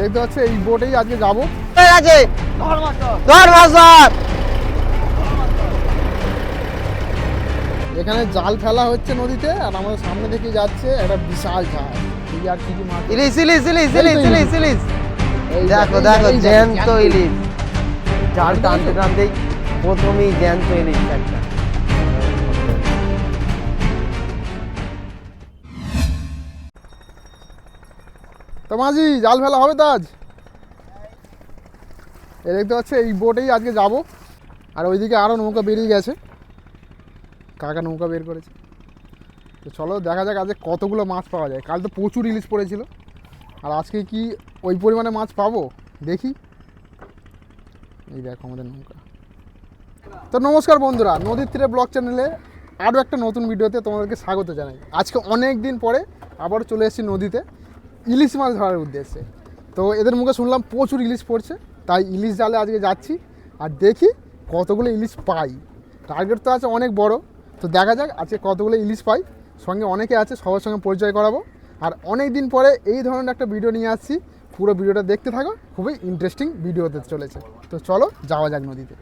দেখতে পাচ্ছে এই বোটেই আজকে যাব। এখানে জাল ফেলা হচ্ছে নদীতে আর আমাদের সামনে থেকে যাচ্ছে একটা বিশাল জাল। এই আর কি কি মাছ ইলিশ ইলিশ ইলিশ ইলিশ ইলিশ। ইলিশ দেখো দেখো জ্যান্ত ইলিশ। জাল টানতে টানতেই প্রথমেই জ্যান্ত ইলিশ একটা। তো মাঝি, জাল ফেলা হবে তো আজ? এ দেখতে পাচ্ছে, এই বোটেই আজকে যাব। আর ওইদিকে আরও নৌকা বেরিয়ে গেছে। কাকা নৌকা বের করেছে? তো চলো, দেখা যাক আজকে কতগুলো মাছ পাওয়া যায়। কাল তো প্রচুর ইলিশ পড়েছিল। আর আজকে কি ওই পরিমাণে মাছ পাবো? দেখি। এই দেখো আমাদের নৌকা। তো নমস্কার বন্ধুরা, নদীর তীরে ব্লগ চ্যানেলে আরও একটা নতুন ভিডিওতে তোমাদেরকে স্বাগত জানাই। আজকে অনেক দিন পরে আবারও চলে এসেছি নদীতে। ইলিশ মাছ ধরার উদ্দেশ্যে। তো এদের মুখে শুনলাম প্রচুর ইলিশ পড়ছে, তাই ইলিশ জালে আজকে যাচ্ছি আর দেখি কতগুলো ইলিশ পাই। টার্গেট তো আছে অনেক বড়, তো দেখা যাক আজকে কতগুলো ইলিশ পাই। সঙ্গে অনেকে আছে, সবার সঙ্গে পরিচয় করাবো। আর অনেক দিন পরে এই ধরনের একটা ভিডিও নিয়ে আসছি, পুরো ভিডিওটা দেখতে থাকো, খুবই ইন্টারেস্টিং ভিডিও হতে চলেছে। তো চলো, যাওয়া যাক নদীতে।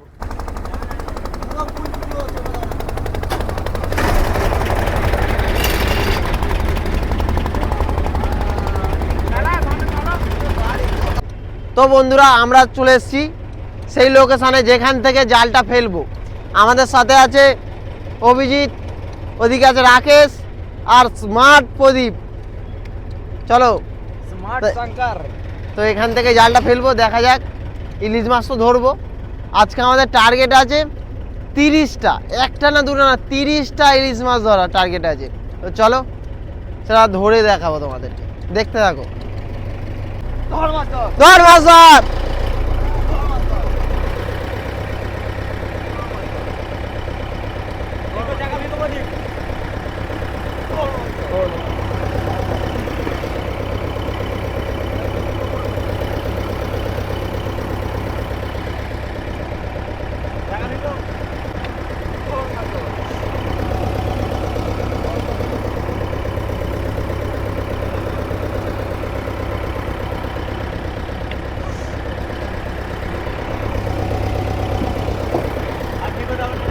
তো বন্ধুরা আমরা চলে এসেছি সেই লোকেশানে যেখান থেকে জালটা ফেলব। আমাদের সাথে আছে অভিজিৎ ওদিকে আছে রাকেশ আর স্মার্ট প্রদীপ। চলো। তো- এখান থেকে জালটা ফেলব দেখা যাক। ইলিশ মাছ তো ধরবো। আজকে আমাদের টার্গেট আছে তিরিশটা। একটা না দুটো না তিরিশটা ইলিশ মাছ ধরা টার্গেট আছে। তো চলো সেটা ধরে দেখাবো তোমাদেরকে। দেখতে থাকো। ধর মাছ ধর ধর মাছ ধর দেখো জায়গা ভিতর বাজি জায়গা ভিতর আর ভিতর যাবে না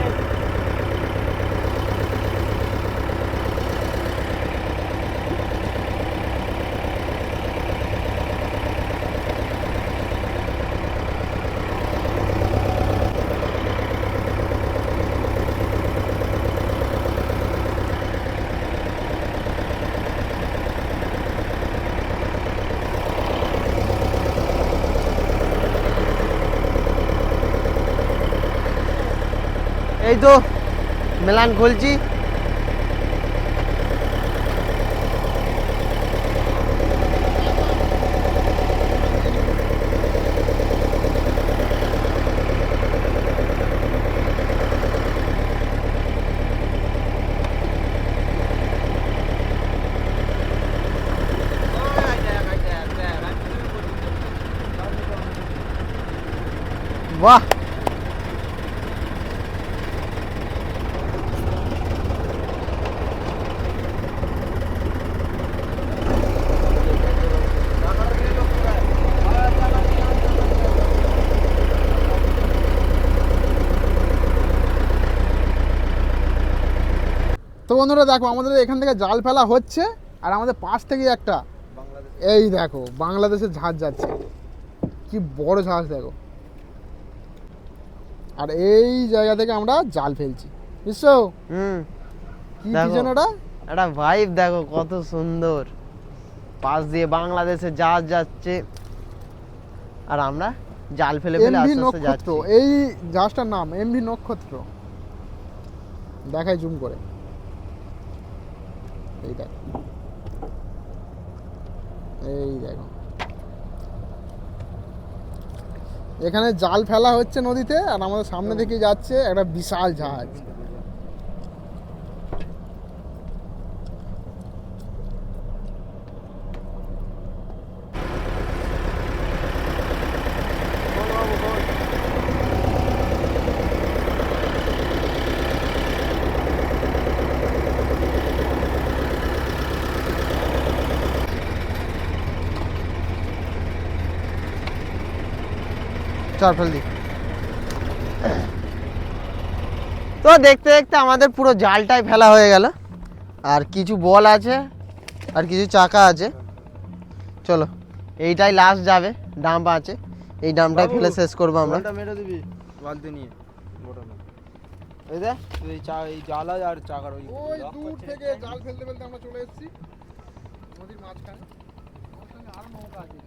এই তো মেলান খুলছি বাহ তো বন্ধুরা দেখো আমাদের এখান থেকে জাল ফেলা হচ্ছে আর আমাদের পাশ থেকে একটা এই দেখো বাংলাদেশের জাহাজ যাচ্ছে। কি বড় জাহাজ দেখো। আর এই জায়গা থেকে আমরা জাল ফেলছি। বুঝছ? হুম। কি। যেন ওটা? একটা ভাইব দেখো কত সুন্দর। পাশ দিয়ে বাংলাদেশে জাহাজ যাচ্ছে। আর আমরা জাল ফেলে ফেলে আস্তে আস্তে নক্ষত্র যাচ্ছি। এই জাহাজটার নাম এমভি নক্ষত্র। দেখাই জুম করে। এই দেখ। এই দেখো। এখানে জাল ফেলা হচ্ছে নদীতে আর আমাদের সামনে থেকে যাচ্ছে একটা বিশাল জাহাজ চল ফেল তো দেখতে দেখতে আমাদের পুরো জালটাই ফেলা হয়ে গেল। আর কিছু বল আছে আর কিছু চাকা আছে। চলো এইটাই লাস্ট যাবে ডাম্প আছে। এই ডামটাই ফেলে শেষ করব আমরা। মেরে দিবি বালতি নিয়ে এই দেখ এই চা এই জালা আর চাকার ওই ওই দূর থেকে জাল ফেলতে ফেলতে আমরা চলে এসেছি। নদীর মাঝখানে। ওর সঙ্গে আরও নৌকা আছে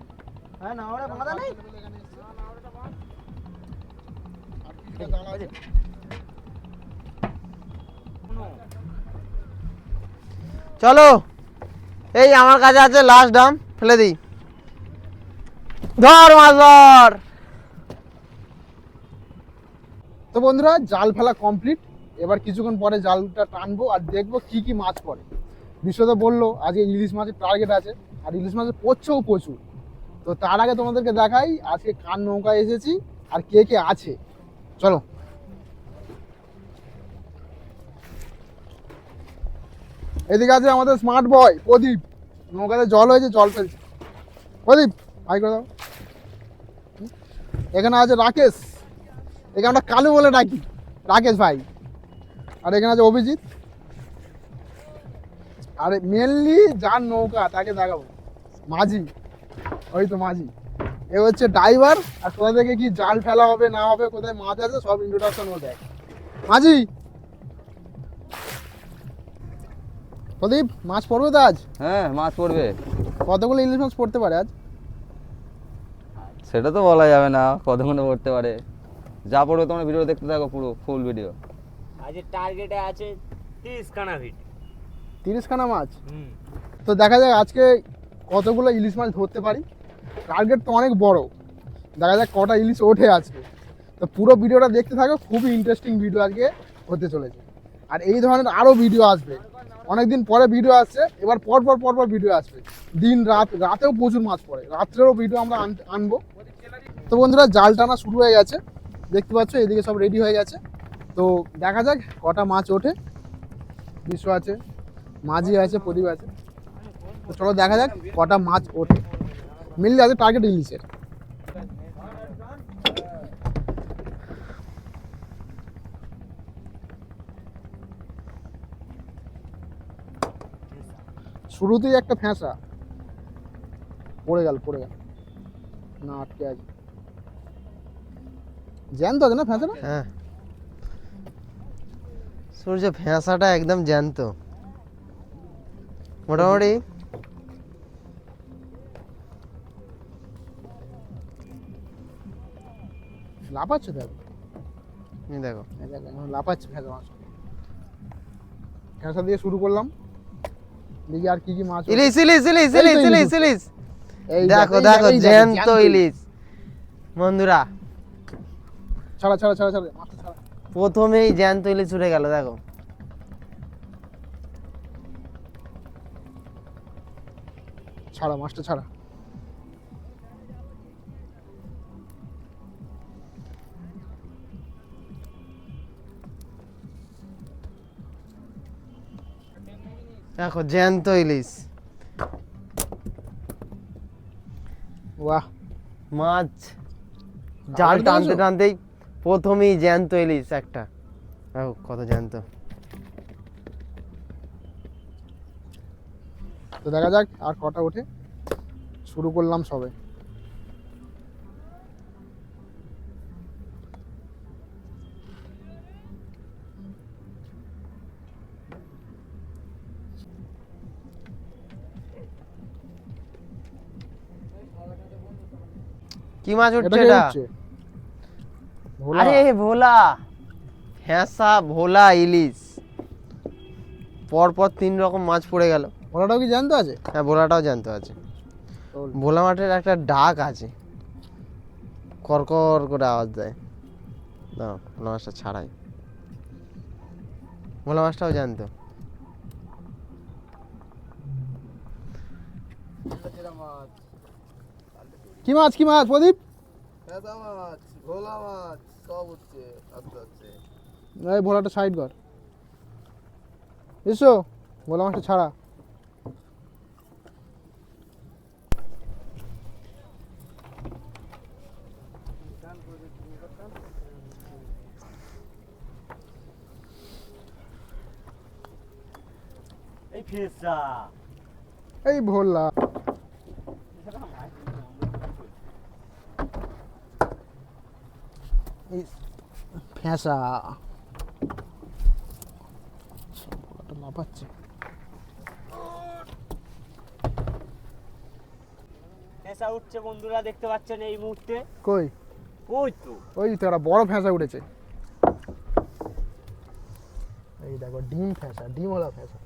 হ্যাঁ না ওরা বাঁধা নেই? চলো। এই আমার কাছে আছে লাস্ট ডাম ফেলে দিই। ধর মাছ, ধর। তো বন্ধুরা, জাল ফেলা কমপ্লিট এবার কিছুক্ষণ পরে জালটা টানবো আর দেখব কি কি মাছ পড়ে। বিশ্বত বলল, আজকে ইলিশ মাছের টার্গেট আছে। আর ইলিশ মাছের পড়ছেও প্রচুর। তো তার আগে তোমাদেরকে দেখাই, আজকে কার নৌকায় এসেছি আর কে কে আছে। চলো। এদিকে আছে আমাদের স্মার্ট বয় প্রদীপ। নৌকাতে জল হয়েছে, জল ফেলছে। প্রদীপ হাই করে দাও। এখানে আছে রাকেশ। এখানে আমরা কালু বলে ডাকি। রাকেশ ভাই। আর এখানে আছে অভিজিৎ। আর মেনলি যার নৌকা, তাকে দেখাবো। মাঝি। ওই তো মাঝি। এ হচ্ছে ড্রাইভার আর কোথা থেকে কি জাল ফেলা হবে না হবে কোথায় মাছ আছে সব ইন্ট্রোডাকশন ও দেয়। মাঝি! প্রদীপ মাছ পড়বে তো আজ? হ্যাঁ মাছ পড়বে। কতগুলো ইলিশ মাছ পড়তে পারে আজ? সেটা তো বলা যাবে না কতক্ষণে পড়তে পারে। যা পড়বে তোমরা ভিডিও দেখতে থাকো পুরো ফুল ভিডিও আজ টার্গেটে আছে তিরিশ খানা ফিট তিরিশখানা মাছ? হুম। তো দেখা যাক আজকে কতগুলো ইলিশ মাছ ধরতে পারি। টার্গেট তো অনেক বড়। দেখা যাক কটা ইলিশ ওঠে আজকে। তো পুরো ভিডিওটা দেখতে থাকো, খুবই ইন্টারেস্টিং ভিডিও আজকে হতে চলেছে। আর এই ধরনের আরও ভিডিও আসবে। অনেকদিন পরে ভিডিও আসছে, এবার পর পর পর পর ভিডিও আসবে। দিন, রাত, রাতেও প্রচুর মাছ পড়ে। রাত্রেও ভিডিও আমরা আন- আনব। তো বন্ধুরা, জাল টানা শুরু হয়ে গেছে। দেখতে পাচ্ছ, এদিকে সব রেডি হয়ে গেছে। তো দেখা যাক কটা মাছ ওঠে। বিশ্ব আছে, মাঝি আছে, প্রদীপ আছে। তো চলো দেখা যাক কটা মাছ ওঠে। মিললে আছে টার্গেট ইলিশের শুরুতেই একটা ফ্যাঁসা। পড়ে গেল পড়ে গেল। না আটকে আছে। জ্যান্ত আছে না ফ্যাঁসাটা? হ্যাঁ। সূর্য, ফ্যাঁসাটা একদম জ্যান্ত। মোটামুটি লাফাচ্ছে দেখো। দেখো দেখো, লাফাচ্ছে মাছ। দিয়ে শুরু করলাম। দেখি আর কি কি মাছ ইলিশ ইলিশ ইলিশ ইলিশ ইলিশ। ইলিশ। দেখো দেখো জ্যান্ত ইলিশ। বন্ধুরা ছাড়া ছাড়া ছাড়া ছাড়া। প্রথমেই জ্যান্ত ইলিশ উঠে গেল দেখো। ছাড়া মাছটা ছাড়া। দেখো জ্যান্ত ইলিশ। বাহ। মাছ। জাল টানতে টানতেই প্রথমেই জ্যান্ত ইলিশ একটা। দেখো কত জ্যান্ত। তো দেখা যাক আর কটা ওঠে। শুরু করলাম সবে। কি মাছ উঠছে এটা। আরে ভোলা। ফ্যাঁসা ভোলা ইলিশ। পর পর তিন রকম মাছ পড়ে গেল। ভোলাটাও কি জানতো আছে? হ্যাঁ ভোলাটাও জানতে আছে। ভোলা মাঠের একটা ডাক আছে। করকর করে আওয়াজ দেয়। দাও ভোলা মাছটা ছাড়াই। ভোলা মাছটাও জানতো কি মাছ কি মাছ প্রদীপ? এই ভোলাটা সাইড কর। এসো ভোলা মাছটা ছাড়া। এই ভোলা। ফ্যাঁসা ভোলাটা লাফাচ্ছে ফেসা উঠছে বন্ধুরা দেখতে পাচ্ছেন এই মুহূর্তে কই ওই তো ওই তো একটা বড় ফ্যাঁসা উঠেছে এই দেখো ডিম ফ্যাঁসা ডিমওয়ালা ফ্যাঁসা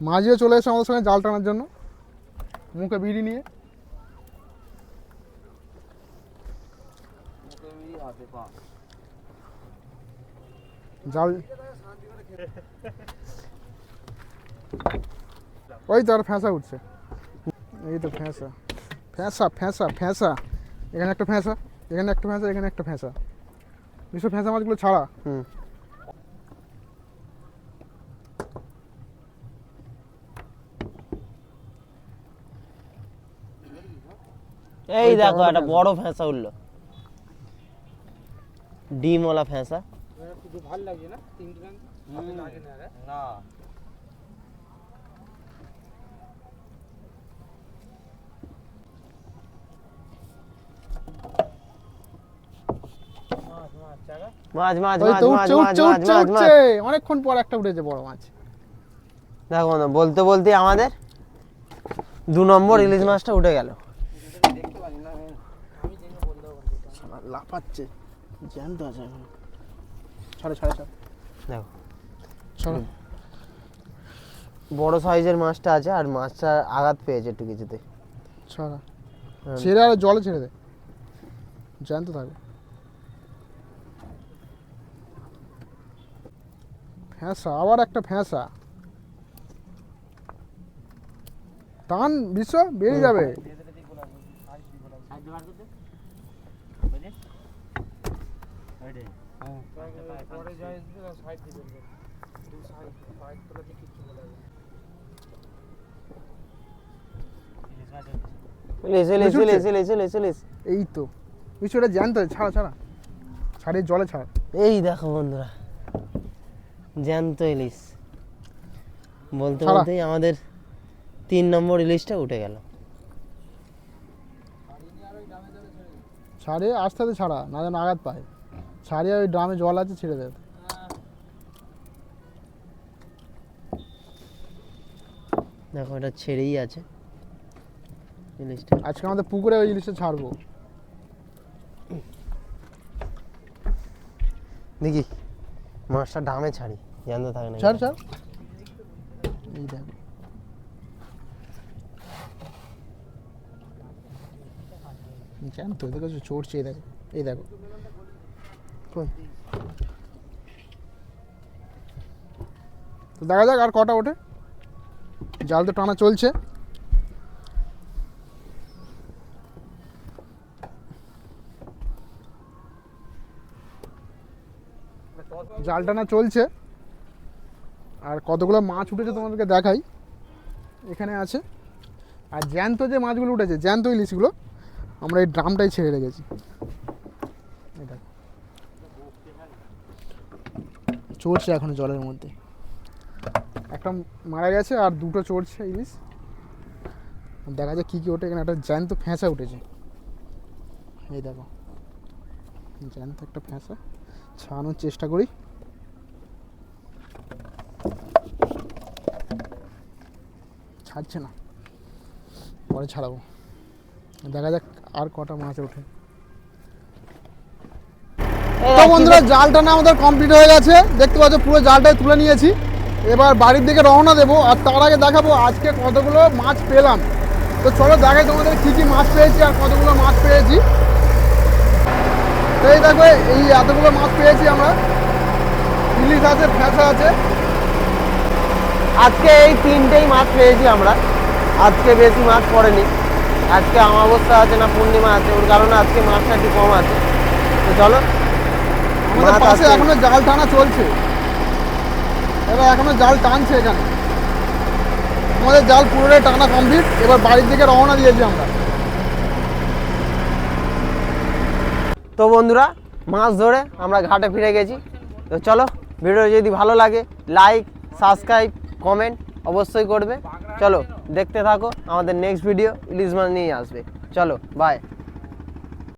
মাঝিও চলে এসে আমাদের সঙ্গে জাল টানার জন্য মুখে বিড়ি নিয়ে জাল ওই তো আর ফ্যাঁসা উঠছে। এই তো ফ্যাঁসা। ফ্যাঁসা ফ্যাঁসা ফ্যাঁসা। এখানে একটা ফ্যাঁসা এখানে একটা ফ্যাঁসা এখানে একটা ফ্যাঁসা। বিশ্ব ফ্যাঁসা মাছগুলো ছাড়া। হুম। এই দেখো একটা বড় ফেঁসা উঠল। ডিমওয়ালা ফেঁসা ভালো লাগছে না? তিনটে লাগে না না। মাছ মাছ মাছ মাছ মাছ মাছ মাছ মাছ অনেকক্ষণ পর একটা উঠেছে বড় মাছ। দেখো না বলতে বলতে আমাদের দু নম্বর ইলিশ মাছটা উঠে গেল। লাফাচ্ছে। জ্যান্ত আছে এখন। ছাড়ে ছাড়ে ছাড়ে। দেখো। ছাড়ো। বড় সাইজের মাছটা আছে আর মাছটা আঘাত পেয়েছে একটু কিছুতে। ছাড়া। ছেড়ে আর জলে ছেড়ে দে। জ্যান্ত থাকবে ফ্যাঁসা আবার একটা ফ্যাঁসা। টান বিশ্ব বেরিয়ে যাবে পরে যাই সাইড দিবেন দু সাইড সাইড তোলাতে কিচ্ছু বলা যাবে ইলিশ ইলিশ বুঝতে ইলিশ ইলিশ ইলিশ ইলিশ এই তো। এটা জ্যান্ত ছাড়া ছাড়া। ছাড়িয়ে জলে ছাড়। এই দেখো বন্ধুরা জ্যান্ত ইলিশ। বলতে বলতেই আমাদের তিন নম্বর ইলিশটা উঠে গেল। আস্তে আস্তে ছাড়া না যেন আঘাত পায়। ছাড়িয়ে ওই ড্রামে জল আছে ছেড়ে দেবে দেখো এটা ছেড়েই আছে। ইলিশটা আজকে আমাদের পুকুরে ওই জিনিসটা ছাড়বো। দেখি মাছটা ডামে ছাড়ি জ্যান্ত থাকে না ছাড় ছাড়। এই দেখো। জান তো এদের কাছে চড়ছে এই দেখো। এই দেখো? তো দেখা যাক আর কটা ওঠে। জাল তো টানা চলছে। জাল টানা চলছে। আর কতগুলো মাছ উঠেছে তোমাদেরকে দেখাই। এখানে আছে। আর জ্যান্ত যে মাছগুলো উঠেছে, জ্যান্ত ইলিশগুলো, আমরা এই ড্রামটাই ছেড়ে রেখেছি এই দেখো। চড়ছে এখন জলের মধ্যে। একটা মারা গেছে আর দুটো চড়ছে ইলিশ। দেখা যায় কী কী ওঠে এখানে। একটা জ্যান্ত ফ্যাঁসা উঠেছে। এই দেখো। জ্যান্ত একটা ফ্যাঁসা ছাড়ানোর চেষ্টা করি। ছাড়ছে না। পরে ছাড়াবো। দেখা যাক আর কটা মাছ ওঠে। তো বন্ধুরা জাল টানা আমাদের কমপ্লিট হয়ে গেছে। দেখতে পাচ্ছ পুরো জালটাই তুলে নিয়েছি। এবার বাড়ির দিকে রওনা দেবো আর তার আগে দেখাবো আজকে কতগুলো মাছ পেলাম। তো চলো দেখাই তোমাদের কী কী মাছ পেয়েছি আর কতগুলো মাছ পেয়েছি। তো এই দেখো এই এতগুলো মাছ পেয়েছি আমরা। ইলিশ আছে ফ্যাঁসা আছে। আজকে এই তিনটেই মাছ পেয়েছি আমরা। আজকে বেশি মাছ পড়েনি। আজকে অমাবস্যা আছে না পূর্ণিমা আছে ওর কারণে আজকে মাছটা একটু কম আছে। তো চলো আমাদের পাশে। এখনও জাল টানা চলছে। এবার এখনও জাল টানছে এখানে। আমাদের জাল পুরোটাই টানা কমপ্লিট এবার বাড়ির দিকে রওনা দিয়েছি আমরা। তো বন্ধুরা মাছ ধরে আমরা ঘাটে ফিরে গেছি। তো চলো ভিডিও যদি ভালো লাগে লাইক সাবস্ক্রাইব কমেন্ট অবশ্যই করবে। চলো দেখতে থাকো। আমাদের নেক্সট ভিডিও ইলিশ মাছ নিয়ে আসবে। চলো বাই